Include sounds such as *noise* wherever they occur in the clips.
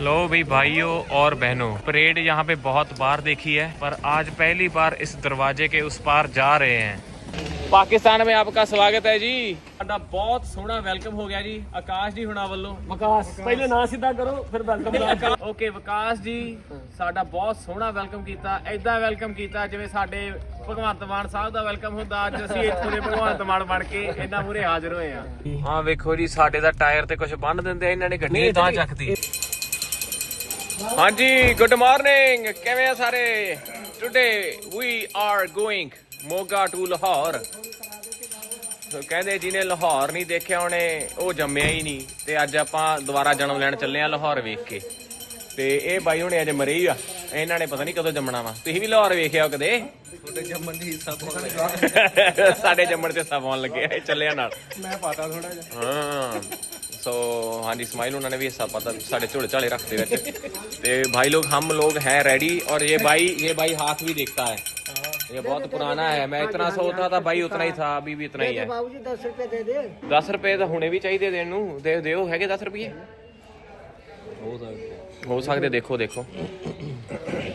लो भाई भाइयों और बहनों परेड यहाँ पे बहुत बार देखी है पर आज पहली बार इस दरवाजे के उस पार जा रहे हैं ਪਾਕਿਸਤਾਨ में आपका स्वागत है जी ਸਾਡਾ ਬਹੁਤ ਸੋਹਣਾ ਵੈਲਕਮ ਹੋ ਗਿਆ ਜੀ ਆਕਾਸ਼ ਜੀ ਹੁਣਾਂ ਵੱਲੋਂ ਵਿਕਾਸ ਪਹਿਲੇ ਨਾਂ ਸਿੱਧਾ ਕਰੋ ਫਿਰ ਵੈਲਕਮ ਦਾ ਓਕੇ ਵਿਕਾਸ ਜੀ ਸਾਡਾ ਬਹੁਤ ਸੋਹਣਾ ਵੈਲਕਮ ਕੀਤਾ ਐਦਾਂ ਵੈਲਕਮ ਕੀਤਾ ਜਿਵੇਂ ਸਾਡੇ ਭਗਵੰਤ ਮਾਨ ਸਾਹਿਬ ਦਾ ਵੈਲਕਮ ਹੁੰਦਾ ਅੱਜ ਅਸੀਂ ਇੱਥੋਂ ਦੇ ਭਗਵੰਤ ਮਾਨ ਬਣ ਕੇ ਇਹਨਾਂ ਮੂਰੇ ਹਾਜ਼ਰ ਹੋਏ ਆ ਹਾਂ ਵੇਖੋ ਜੀ ਸਾਡੇ ਦਾ ਟਾਇਰ ਤੇ ਕੁਝ ਬੰਨ ਦਿੰਦੇ ਆ, ਇਹਨਾਂ ਨੇ ਗੱਡੀ ਤਾਂ ਚੱਕਦੀ ਹਾਂਜੀ ਗੁੱਡ ਮਾਰਨਿੰਗ ਕਿਵੇਂ ਆ ਸਾਰੇ? Today we are going Moga to Lahore. So ਕਹਿੰਦੇ ਜਿਹਨੇ ਲਾਹੌਰ ਨਹੀਂ ਦੇਖਿਆ ਉਹਨੇ ਉਹ ਜੰਮਿਆ ਹੀ ਨਹੀਂ। ਤੇ ਅੱਜ ਆਪਾਂ ਦੁਬਾਰਾ ਜਨਮ ਲੈਣ ਚੱਲੇ ਆ ਲਾਹੌਰ ਵੇਖ ਕੇ। ਤੇ ਇਹ ਬਾਈ ਹੁਣੇ ਅੱਜ ਮਰੇ ਹੀ ਆ। ਇਹਨਾਂ ਨੇ ਪਤਾ ਨਹੀਂ ਕਦੋਂ ਜੰਮਣਾ ਵਾ। ਤੁਸੀਂ ਵੀ ਲਾਹੌਰ ਵੇਖਿਆ ਹੋ ਕਦੇ? ਤੁਹਾਡੇ ਜੰਮਣ ਦੀ ਹਿੱਸਾ ਪਾਉਣ ਸਾਡੇ ਜੰਮਣ ਤੇ ਹਿੱਸਾ ਪਾਉਣ ਲੱਗੇ ਚੱਲਿਆ ਨਾਲ। ਮੈਂ ਪਾਤਾ ਥੋੜਾ ਜਿਹਾ। हाँ सो हाँ जी स्माइल उन्होंने भी हिस्सा पता साढ़े झोले झाले रखते वैसे ते भाई लोग हम लोग हैं रेडी और ये भाई ये भाई हाथ भी देखता है ये बहुत पुराना है मैं इतना सोचता था भाई उतना ही था अभी भी इतना ही है ਬਾਬੂ ਜੀ 10 ਰੁਪਏ ਦੇ ਦੇ 10 ਰੁਪਏ ਤਾਂ ਹੁਣੇ ਵੀ ਚਾਹੀਦੇ ਦੇਣ ਨੂੰ ਦੇ ਦਿਓ ਹੈਗੇ 10 ਰੁਪਏ ਹੋ ਸਕਦੇ ਹੋ ਸਕਦੇ ਦੇਖੋ ਦੇਖੋ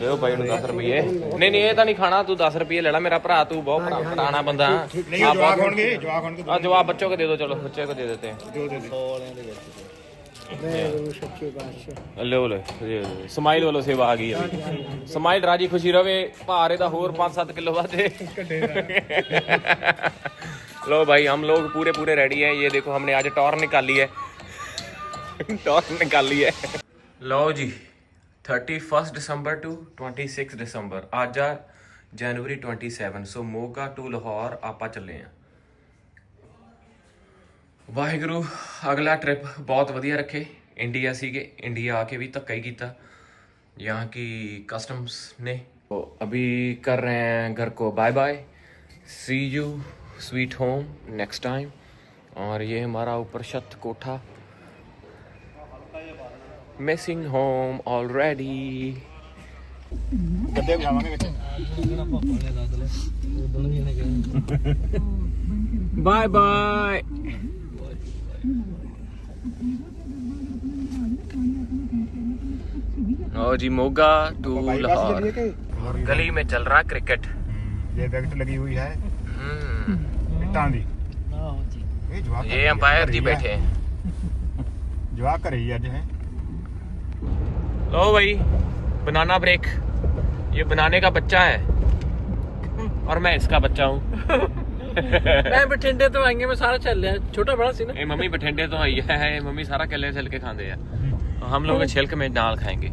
ਦਿਓ ਭਾਈ ਨੂੰ 10 ਰੁਪਏ ਨਹੀਂ ਨਹੀਂ ਇਹ ਤਾਂ ਨਹੀਂ ਖਾਣਾ ਤੂੰ 10 ਰੁਪਏ ਲੈ ਲੈ ਮੇਰਾ ਭਰਾ ਤੂੰ ਬਹੁਤ ਪੁਰਾ- ਪੁਰਾਣਾ ਬੰਦਾ नहीं जवाब होंगे जवाब होंगे ਆ ਜਵਾਬ ਬੱਚੋं को दे दो चलो बच्चे को दे देते हैं दो दे दे ਮੈਂ ਸੱਚੇ ਬਾਦਸ਼ਾਹ ਲੈ ਲੈ ਸਮਾਈਲ ਵੱਲੋਂ ਸੇਵਾ ਆ ਗਈ ਹੈ ਸਮਾਈਲ ਰਾਜੀ ਖੁਸ਼ੀ ਰਵੇ ਭਾਰ ਇਹਦਾ ਹੋਰ 5-7 ਕਿਲੋ ਵਧੇ लो भाई हम लोग पूरे पूरे रेडी हैं ये देखो हमने आज टॉर निकाली है टॉर निकाली है लो जी thirty first December to twenty six December आज आ January twenty seven so Moga to Lahore आप चले हाँ। वाहगुरु, अगला ट्रिप बहुत वधिया रखे इंडिया से इंडिया आके भी धक्का ही किया यहाँ की कस्टम्स ने। तो अभी कर रहे हैं घर को bye bye see you sweet home next time और ये हमारा ऊपर छत कोठा। मिसिंग होम ऑलरेडी गद्दे जावांगे bye bye O ji Moga to Lahore गली में चल रहा क्रिकेट ये विकेट लगी हुई है हम्म, इट्टां दी ਆਹੋ ਜੀ ये जवाब ये अंपायर जी बैठे हैं जवाब कर रही है आज है लो भाई बनाना ब्रेक ये बनाने का बच्चा है और मैं इसका बच्चा हूँ *laughs* ਮੈਂ ਬਠਿੰਡੇ ਤੋਂ ਆਈਆਂ ਮੈਂ ਸਾਰਾ ਚੱਲ ਲਿਆ ਛੋਟਾ ਬੜਾ ਸੀ ਨਾ ये मम्मी बठिंडे तो आई है ये मम्मी सारा कले छिल के खाते हैं और हम लोग छिलक में नाल खाएंगे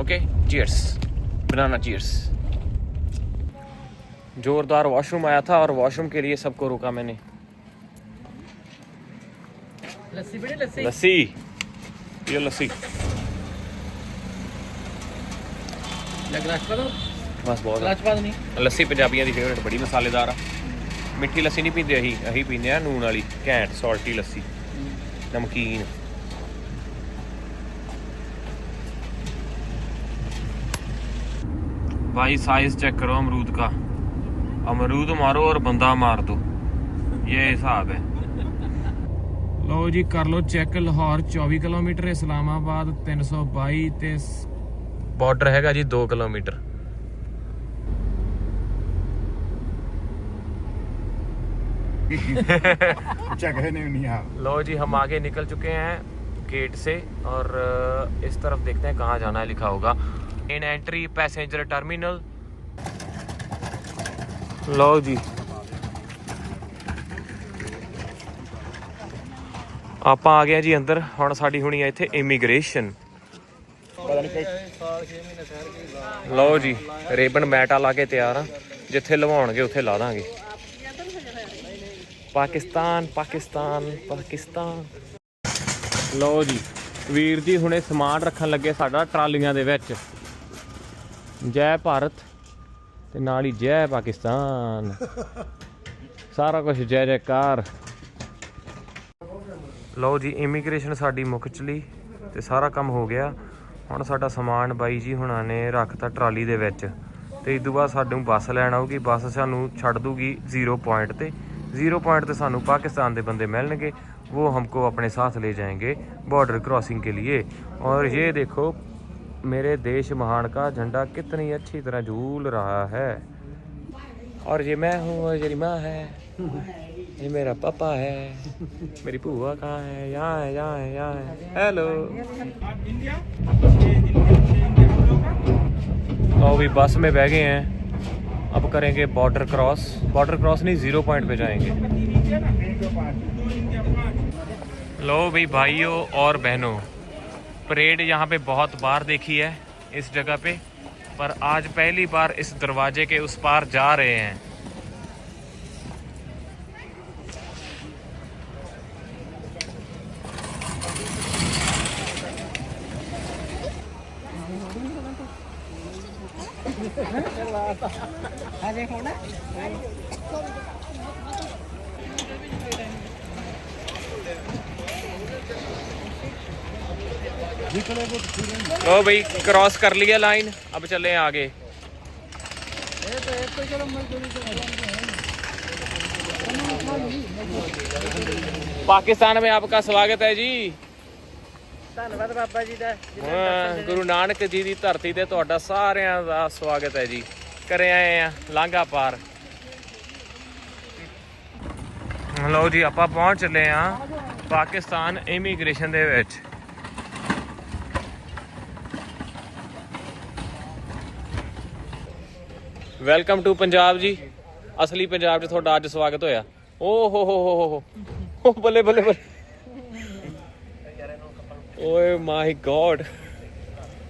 ओके चीयर्स बनाना चीयर्स जोरदार वॉशरूम आया था और वॉशरूम के लिए सबको रोका मैंने ਲੱਸੀ ਬੜੀ ਲੱਸੀ लस्सी ये लस्सी ਗਲਾਸ ਪਾ ਦੋ बस बहुत है। ਗਲਾਸ ਪਾ ਨਹੀਂ ਲੱਸੀ ਪੰਜਾਬੀਆਂ ਦੀ ਫੇਵਰਟ ਬੜੀ ਮਸਾਲੇਦਾਰ ਆ ਮਿੱਠੀ ਲੱਸੀ ਨਹੀਂ ਪੀਂਦੇ ਅਸੀਂ ਅਸੀਂ ਪੀਂਦੇ ਆ ਨੂਣ ਵਾਲੀ ਘੈਂਟ ਸਾਲਟੀ ਲੱਸੀ ਨਮਕੀਨ भाई साइज चेक करो अमरूद का अमरूद मारो और बंदा मार दो ये हिसाब है ਲਓ ਜੀ ਕਰ ਲਓ ਚੈੱਕ ਲਾਹੌਰ 24 ਕਿਲੋਮੀਟਰ ਇਸਲਾਮਾਬਾਦ 322 ਤੇ ਬਾਰਡਰ ਹੈਗਾ ਜੀ 2 ਕਿਲੋਮੀਟਰ जगह नहीं नहीं हाँ लो जी हम आगे निकल चुके हैं गेट से और अ, इस तरफ देखते हैं कहाँ जाना है लिखा होगा इन एंट्री पैसेंजर टर्मिनल लो जी ਆਪਾਂ ਆ ਗਏ ਜੀ ਅੰਦਰ ਹੁਣ ਸਾਡੀ ਹੋਣੀ ਹੈ ਇੱਥੇ ਇਮੀਗ੍ਰੇਸ਼ਨ ਲਓ ਜੀ, ਰੇਬਨ ਮੈਟਾ ਲਾ ਕੇ ਤਿਆਰ ਆ। ਜਿੱਥੇ ਲਵਾਉਣਗੇ, ਉੱਥੇ ਲਾ ਦਾਂਗੇ। ਪਾਕਿਸਤਾਨ ਪਾਕਿਸਤਾਨ ਪਾਕਿਸਤਾਨ। ਲਓ ਜੀ, ਵੀਰ ਜੀ ਹੁਣੇ ਸਮਾਨ ਰੱਖਣ ਲੱਗੇ ਸਾਡਾ ਟਰਾਲੀਆਂ ਦੇ ਵਿੱਚ। ਜੈ ਭਾਰਤ ਤੇ ਨਾਲ ਹੀ ਜੈ ਪਾਕਿਸਤਾਨ। ਸਾਰਾ ਕੁਝ ਜੈ ਜੈਕਾਰ। ਲਓ ਜੀ ਇਮੀਗ੍ਰੇਸ਼ਨ ਸਾਡੀ ਮੁੱਕ ਚਲੀ ਤੇ ਸਾਰਾ ਕੰਮ ਹੋ ਗਿਆ। ਹੁਣ ਸਾਡਾ ਸਮਾਨ ਬਾਈ ਜੀ ਹੁਣਾਂ ਨੇ ਰੱਖਤਾ ਟਰਾਲੀ ਦੇ ਵਿੱਚ ਤੇ ਇਸ ਤੋਂ ਬਾਅਦ ਸਾਨੂੰ ਬੱਸ ਲੈਣ ਆਊਗੀ, ਬੱਸ ਸਾਨੂੰ ਛੱਡ ਦੂਗੀ ਜ਼ੀਰੋ ਪੁਆਇੰਟ ਤੇ। ਜ਼ੀਰੋ ਪੁਆਇੰਟ ਤੇ ਸਾਨੂੰ ਪਾਕਿਸਤਾਨ ਦੇ ਬੰਦੇ ਮਿਲਣਗੇ, ਉਹ ਹਮਕੋ ਆਪਣੇ ਸਾਥ ਲੈ जाएंगे बॉर्डर क्रॉसिंग ਕੇ लिए ਔਰ ये ਦੇਖੋ, ਮੇਰੇ ਦੇਸ਼ ਮਹਾਨ ਕਾ ਝੰਡਾ कितनी ਅੱਛੀ ਤਰ੍ਹਾਂ ਝੂਲ रहा ਹੈ। ਔਰ ਜੇ ਮੈਂ हूँ और ये माँ ये मेरा पापा है। मेरी भूआ कहाँ है। यहाँ है यहाँ है यहाँ है। हेलो तो अभी बस में बह गए हैं। अब करेंगे बॉर्डर क्रॉस बॉर्डर क्रॉस नहीं ज़ीरो पॉइंट पे जाएँगे। लो भाई, भाइयों और बहनों। परेड यहाँ पे बहुत बार देखी है इस जगह पे। पर आज पहली बार इस दरवाजे के उस पार जा रहे हैं। लो भाई क्रॉस कर लिया लाइन अब चले आगे पाकिस्तान में आपका स्वागत है जी ਧੰਨਵਾਦ ਬਾਬਾ ਜੀ ਦਾ ਹਾਂ, ਗੁਰੂ ਨਾਨਕ ਜੀ ਦੀ ਧਰਤੀ ਤੇ ਤੁਹਾਡਾ ਸਾਰਿਆਂ ਦਾ ਸਵਾਗਤ ਹੈ ਜੀ ਕਰੇ ਆਏ ਆ, ਲਾਂਘਾ ਪਾਰ। ਲਓ ਜੀ, ਆਪਾਂ ਪਹੁੰਚ ਚੱਲੇ ਆ ਪਾਕਿਸਤਾਨ ਇਮੀਗ੍ਰੇਸ਼ਨ ਦੇ ਵਿੱਚ। ਵੈਲਕਮ ਟੂ ਪੰਜਾਬ ਜੀ। ਅਸਲੀ ਪੰਜਾਬ 'ਚ ਤੁਹਾਡਾ ਅੱਜ ਸਵਾਗਤ ਹੋਇਆ। ਓ ਹੋ ਹੋ ਹੋ ਹੋ ਹੋ। ਬੱਲੇ ਬੱਲੇ ਬੱਲੇ। ਓਏ ਮਾਈ ਗੋਡ।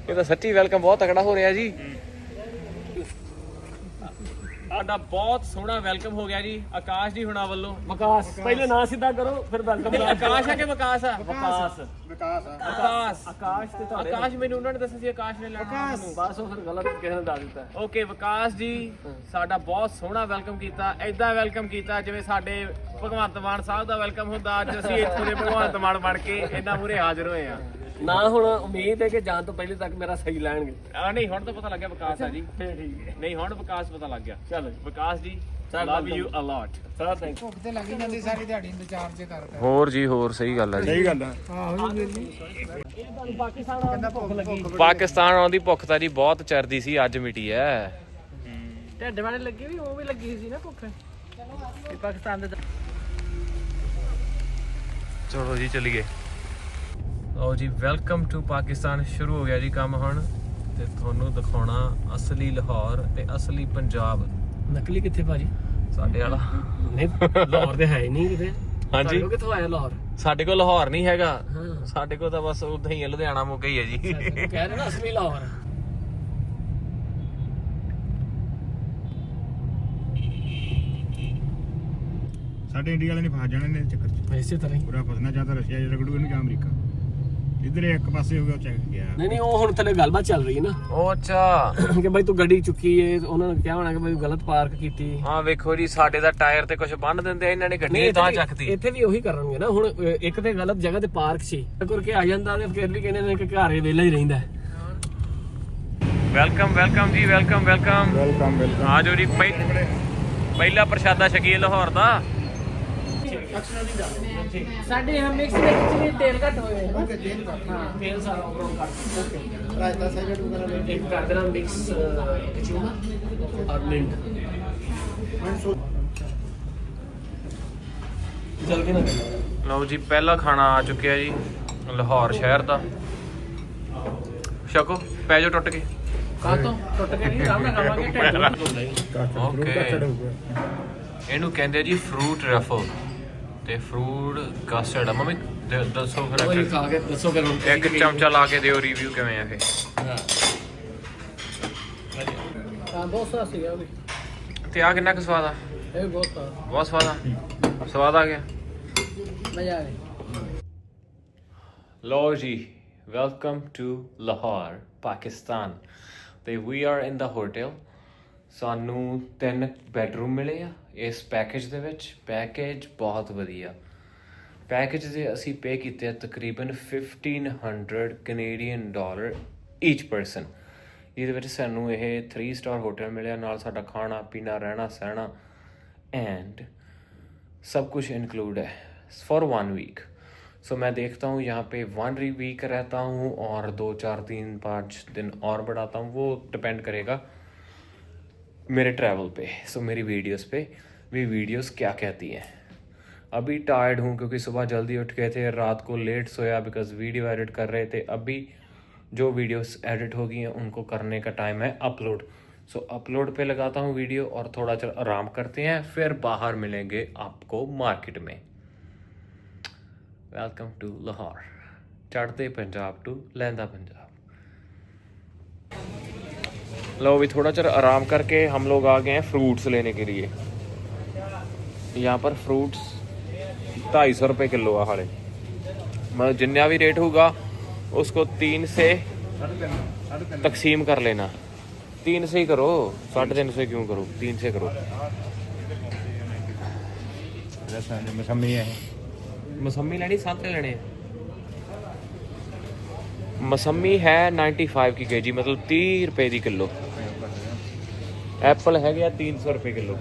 ਇਹ ਤਾਂ ਸੱਚੀ ਵੈਲਕਮ ਬਹੁਤ ਤਕੜਾ ਹੋ ਰਿਹਾ ਜੀ। ਸਾਡਾ ਬਹੁਤ ਸੋਹਣਾ ਵੈਲਕਮ ਹੋ ਗਿਆ ਜੀ ਆਕਾਸ਼ ਜੀ ਹੁਣਾਂ ਵੱਲੋਂ। ਵਿਕਾਸ। ਪਹਿਲੇ ਨਾਂ ਸਿੱਧਾ ਕਰੋ ਫਿਰ ਵੈਲਕਮ ਨਹੀਂ, ਆਕਾਸ਼ ਹੈ ਕਿ ਵਿਕਾਸ ਆ? ਵਿਕਾਸ। ਵਿਕਾਸ ਆ। ਆਕਾਸ਼ ਆਕਾਸ਼ ਤੇ ਤੁਹਾਡੇ ਆਕਾਸ਼ ਮੈਨੂੰ ਉਹਨਾਂ ਨੇ ਦੱਸਿਆ ਸੀ ਆਕਾਸ਼ ਨੇ ਲੈਣਾ ਬਸ ਉਹ ਫਿਰ ਗਲਤ ਕਿਸੇ ਨੇ ਦੱਸ ਦਿੱਤਾ। ਓਕੇ ਵਿਕਾਸ ਜੀ ਸਾਡਾ ਬਹੁਤ ਸੋਹਣਾ ਵੈਲਕਮ ਕੀਤਾ। ਐਦਾਂ ਵੈਲਕਮ ਕੀਤਾ ਜਿਵੇਂ ਸਾਡੇ ਭਗਵੰਤ ਮਾਨ ਸਾਹਿਬ ਦਾ ਵੈਲਕਮ ਹੁੰਦਾ ਅੱਜ ਅਸੀਂ ਇੱਥੋਂ ਦੇ ਭਗਵੰਤ ਮਾਨ ਬਣ ਕੇ ਇਹਨਾਂ ਮੂਰੇ ਹਾਜ਼ਰ ਹੋਏ ਆ ਨਾ ਹੁਣ ਉਮੀਦ ਹੈ ਕਿ ਜਾਣ ਤੋਂ ਪਹਿਲੇ ਤੱਕ ਮੇਰਾ ਸਹੀ ਲੈਣਗੇ। ਆ ਨਹੀਂ ਹੁਣ ਤਾਂ ਪਤਾ ਲੱਗਿਆ ਵਿਕਾਸ ਆ ਜੀ। ਫੇਰ ਠੀਕ ਹੈ। ਨਹੀਂ ਹੁਣ ਵਿਕਾਸ ਪਤਾ ਲੱਗ ਗਿਆ। ਚਲੋ Vikas ji love. You a lot sir thank ਭੁੱਖ ਤੇ ਲੱਗੀ ਜਾਂਦੀ ਸਾਰੀ ਦਿਹਾੜੀ ਇੰਤਜ਼ਾਰ ਜੇ ਕਰਦਾ। ਹੋਰ ਜੀ ਹੋਰ ਸਹੀ ਗੱਲ ਆ ਸਹੀ ਗੱਲ ਆ। ਆਹੋ ਜੀ ਜੀ। ਪਾਕਿਸਤਾਨ ਕਹਿੰਦਾ ਭੁੱਖ ਲੱਗੀ। ਪਾਕਿਸਤਾਨ ਆਉਣ ਦੀ ਭੁੱਖ ਤਾਂ ਜੀ ਬਹੁਤ ਚਰਦੀ ਸੀ ਅੱਜ ਮਿਟੀ ਐ। ਢਿੱਡ ਵਾਲੇ ਲੱਗੀ ਵੀ ਉਹ ਵੀ ਲੱਗੀ ਸੀ ਨਾ ਭੁੱਖ। ਇਹ ਪਾਕਿਸਤਾਨ ਦੇ ਚਲੋ ਜੀ ਚਲੀਏ। ਲਓ ਜੀ ਵੈਲਕਮ ਟੂ ਪਾਕਿਸਤਾਨ। ਸ਼ੁਰੂ ਹੋ ਗਿਆ ਜੀ ਕੰਮ ਹੁਣ। ਤੇ ਤੁਹਾਨੂੰ ਦਿਖਾਉਣਾ ਅਸਲੀ ਲਾਹੌਰ ਤੇ ਅਸਲੀ ਪੰਜਾਬ। ਨਕਲੀ ਕਿੱਥੇ ਭਾਜੀ? ਸਾਡੇ ਵਾਲਾ। ਨਹੀਂ ਲਾਹੌਰ ਦੇ ਹੈ ਹੀ ਨਹੀਂ ਕਿਤੇ। ਹਾਂਜੀ। ਕੋਲ ਕਿੱਥੋਂ ਆਇਆ ਲਾਹੌਰ? ਸਾਡੇ ਕੋਲ ਲਾਹੌਰ ਨਹੀਂ ਹੈਗਾ। ਸਾਡੇ ਕੋਲ ਤਾਂ ਬਸ ਉਦਾਂ ਹੀ ਹੈ, ਲੁਧਿਆਣਾ ਮੁੱਕਾ ਹੀ ਹੈ ਜੀ। ਕਹਿ ਰਹੇ ਨਾ ਅਸਲੀ ਲਾਹੌਰ। ਸਾਡੇ ਇੰਡੀਆ ਵਾਲੇ ਨੇ ਫਸ ਜਾਣੇ ਨੇ ਚੱਕਰ 'ਚ। ਇਸੇ ਤਰ੍ਹਾਂ ਹੀ। ਪੂਰਾ ਫਸਣਾ ਚਾਹਤਾ ਰਸ਼ੀਆ ਜਿਹੜਾ ਰਗੜੂ ਇਹਨੂੰ ਜਾਂ ਅਮਰੀਕਾ। ਇੱਧਰ ਇੱਕ ਪਾਸੇ ਹੋ ਗਿਆ ਉਹ ਚੱਕ ਗਿਆ। ਨਹੀਂ ਨਹੀਂ ਉਹ ਹੁਣ ਥੱਲੇ ਗੱਲਬਾਤ ਚੱਲ ਰਹੀ ਹੈ ਨਾ। ਉਹ ਅੱਛਾ। ਕਿ ਬਾਈ ਤੂੰ ਗੱਡੀ ਚੁੱਕੀ ਏ ਉਹਨਾਂ ਨੇ ਕਿਹਾ ਹੋਣਾ ਕਿ ਬਾਈ ਗਲਤ ਪਾਰਕ ਕੀਤੀ। ਹਾਂ ਵੇਖੋ ਜੀ ਸਾਡੇ ਦਾ ਟਾਇਰ ਤੇ ਕੁਝ ਬੰਨ ਦਿੰਦੇ ਆ, ਇਹਨਾਂ ਨੇ ਗੱਡੀ ਤਾਂ ਚੱਕਦੀ ਇੱਥੇ ਵੀ ਉਹੀ ਕਰਨਗੇ ਨਾ ਹੁਣ ਇੱਕ ਤੇ ਗਲਤ ਜਗ੍ਹਾ ਤੇ ਪਾਰਕ ਸੀ। ਕਰਕੇ ਆ ਜਾਂਦਾ ਤੇ ਫਿਰ ਵੀ ਕਹਿੰਦੇ ਨੇ ਕਿ ਘਰੇ ਵਿਹਲਾ ਹੀ ਰਹਿੰਦਾ। ਵੈਲਕਮ ਵੈਲਕਮ ਜੀ ਵੈਲਕਮ ਵੈਲਕਮ। Welcome welcome. ਆ ਜਾਓ ਜੀ ਪਹਿ- ਪਹਿਲਾ ਪ੍ਰਸ਼ਾਦਾ ਛਕੀਏ ਲਾਹੌਰ ਦਾ। ਸਾਡੇ ਹਾਂ ਮਿਕਸ ਵਿੱਚ ਵੀ ਤੇਲ ਘੱਟ ਹੋਏ ਹਾਂ ਤੇਲ ਸਾਰਾ ਉਪਰੋਂ ਘੱਟ। ਓਕੇ। ਰਾਇਤਾ ਸੈਲਡ ਵਗੈਰਾ ਲੈ ਇੱਕ ਕਰ ਦੇਣਾ ਮਿਕਸ ਕਚੂਮਾ ਔਰ ਮਿੰਟ। ਜਲਦੀ ਨਾ ਕਰਨਾ ਲਓ ਜੀ ਪਹਿਲਾ ਖਾਣਾ ਆ ਚੁੱਕਿਆ ਜੀ ਲਾਹੌਰ ਸ਼ਹਿਰ ਦਾ। ਛਕੋ ਪੈ ਜਾਓ ਟੁੱਟ ਕੇ। ਕਾਤੋਂ ਟੁੱਟ ਕੇ ਨਹੀਂ ਆਰਾਮ ਨਾਲ ਖਾਵਾਂਗੇ ਨੂੰ। ਓਕੇ। ਇਹਨੂੰ ਕਹਿੰਦੇ ਜੀ ਫਰੂਟ ਰਫਲ ਤੇ ਫਰੂਟ ਕਸਟਰਡ ਆ। ਮੰਮੀ ਦ- ਦੱਸੋ ਉਹ ਹੀ ਫਿਰ ਖਾ ਕੇ ਦੱਸੋ ਫਿਰ ਹੁਣ ਇੱਕ ਚਮਚਾ ਲਾ ਕੇ ਦਿਓ ਰਿਵਿਊ ਕਿਵੇਂ ਆ ਇਹ? ਹਾਂ। ਬਹੁਤ ਸਵਾਦ ਸੀਗਾ ਉਹ ਵੀ। ਤੇ ਆ ਕਿੰਨਾ ਕੁ ਸਵਾਦ ਆ? ਇਹ ਵੀ ਬਹੁਤ ਸਵਾਦ। ਬਹੁਤ ਸਵਾਦ ਆ? ਸਵਾਦ ਆ ਗਿਆ? ਮਜ਼ਾ ਆ ਗਿਆ। ਲੋ ਜੀ ਵੈਲਕਮ ਟੂ ਲਾਹੌਰ ਪਾਕਿਸਤਾਨ ਤੇ ਵੀ ਆਰ ਇਨ ਦਾ ਹੋਟਲ ਸਾਨੂੰ ਤਿੰਨ ਬੈਡਰੂਮ ਮਿਲੇ ਆ, ਇਸ ਪੈਕੇਜ ਦੇ ਵਿੱਚ ਪੈਕੇਜ ਬਹੁਤ ਵਧੀਆ। ਪੈਕੇਜ ਦੇ ਅਸੀਂ ਪੇ ਕੀਤੇ ਆ ਤਕਰੀਬਨ 1500 ਕੈਨੇਡੀਅਨ ਡਾਲਰ ਈਚ ਪਰਸਨ ਇਹਦੇ ਵਿੱਚ ਸਾਨੂੰ ਇਹ 3 ਸਟਾਰ ਹੋਟਲ ਮਿਲਿਆ, ਨਾਲ ਸਾਡਾ ਖਾਣਾ, ਪੀਣਾ, ਰਹਿਣਾ, ਸਹਿਣਾ ਐਂਡ सब कुछ इंक्लूड है फॉर वन वीक सो मैं देखता हूँ यहाँ पे वन वीक रहता हूँ और दो चार तीन पाँच दिन और बढ़ाता हूँ वो डिपेंड करेगा मेरे ट्रैवल पे सो मेरी वीडियोस पे भी वीडियोस क्या कहती हैं? अभी टायर्ड हूँ क्योंकि सुबह जल्दी उठ गए थे, रात को लेट सोया बिकॉज़ वीडियो एडिट कर रहे थे। अभी जो वीडियोस एडिट हो गई हैं, उनको करने का टाइम है अपलोड सो अपलोड पे लगाता हूँ वीडियो और थोड़ा चल आराम करते हैं, फिर बाहर मिलेंगे आपको मार्केट में। वेलकम टू लाहौर चढ़ते पंजाब टू लहंदा पंजाब लो अभी थोड़ा चर आराम करके हम लोग आ गए हैं फ्रूट्स लेने के लिए यहाँ पर फ्रूट्स ढाई सौ रुपये किलो आ हाले मतलब जितना भी रेट होगा उसको तीन से तकसीम कर लेना तीन से ही करो साढ़े तीन सौ क्यों करो तीन से करो मौसमी है मौसमी लेनी संतरे लेने मौसमी है 95 की केजी मतलब 30 रुपए की किलो ਐਪਲ ਹੈਗੇ ਆ 300 ਰੁਪਏ ਕਿਲੋ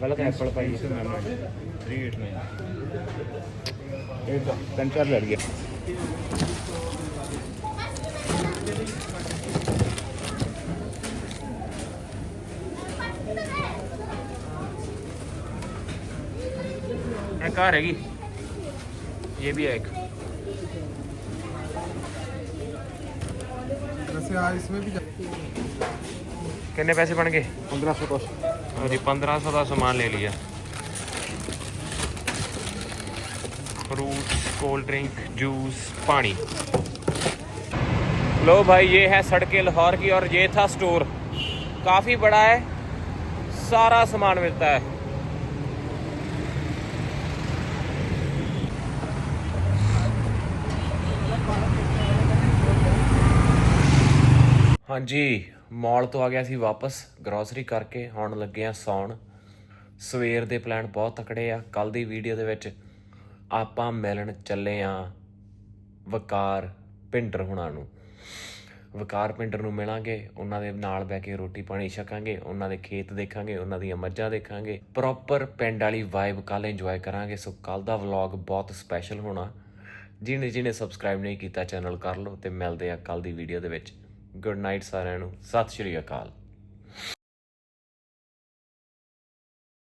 ਪਹਿਲਾਂ ਤਾਂ ਐਪਲ ਪਾਈ 389 ਇਹ ਤਾਂ ਤਿੰਨ ਚਾਰ ਲੜ ਗਿਆ एक कार हैगी ये भी है एक वैसे आज इसमें भी कितने पैसे बन गए पंद्रह सौ कुछ हाँ जी पंद्रह सौ का सामान ले लिया फ्रूट कोल्ड ड्रिंक जूस पानी लो भाई ये है सड़के लाहौर की और ये था स्टोर काफ़ी बड़ा है सारा सामान मिलता है हाँ जी ਮਾਲ ਤੋਂ ਆ ਗਿਆ ਸੀ ਵਾਪਸ ਗਰੋਸਰੀ ਕਰਕੇ ਹੁਣ ਲੱਗੇ ਆ ਸੌਣ। ਸਵੇਰ ਦੇ ਪਲਾਨ ਬਹੁਤ ਤਕੜੇ ਆ। ਕੱਲ ਦੀ ਵੀਡੀਓ ਦੇ ਵਿੱਚ ਆਪਾਂ ਮਿਲਣ ਚੱਲੇ ਆ ਵਕਾਰ ਪਿੰਡਰ ਹੁਣਾਂ ਨੂੰ। ਵਕਾਰ ਪਿੰਡਰ ਨੂੰ ਮਿਲਾਂਗੇ, ਉਹਨਾਂ ਦੇ ਨਾਲ ਬਹਿ ਕੇ ਰੋਟੀ ਪਾਣੀ ਛਕਾਂਗੇ, ਉਹਨਾਂ ਦੇ ਖੇਤ ਦੇਖਾਂਗੇ, ਉਹਨਾਂ ਦੀਆਂ ਮੱਝਾਂ ਦੇਖਾਂਗੇ। ਪ੍ਰੋਪਰ ਪਿੰਡ ਵਾਲੀ ਵਾਈਬ ਕੱਲ ਇੰਜੋਏ ਕਰਾਂਗੇ। ਸੋ ਕੱਲ ਦਾ ਵਲੌਗ ਬਹੁਤ ਸਪੈਸ਼ਲ ਹੋਣਾ। ਜਿਹਨੇ ਜਿਹਨੇ ਸਬਸਕ੍ਰਾਈਬ ਨਹੀਂ ਕੀਤਾ ਚੈਨਲ ਕਰ ਲਓ ਤੇ ਮਿਲਦੇ ਆ ਕੱਲ ਦੀ ਵੀਡੀਓ ਦੇ ਵਿੱਚ। ਗੁੱਡ ਨਾਈਟ ਸਾਰਿਆਂ ਨੂੰ। ਸਤਿ ਸ਼੍ਰੀ ਅਕਾਲ।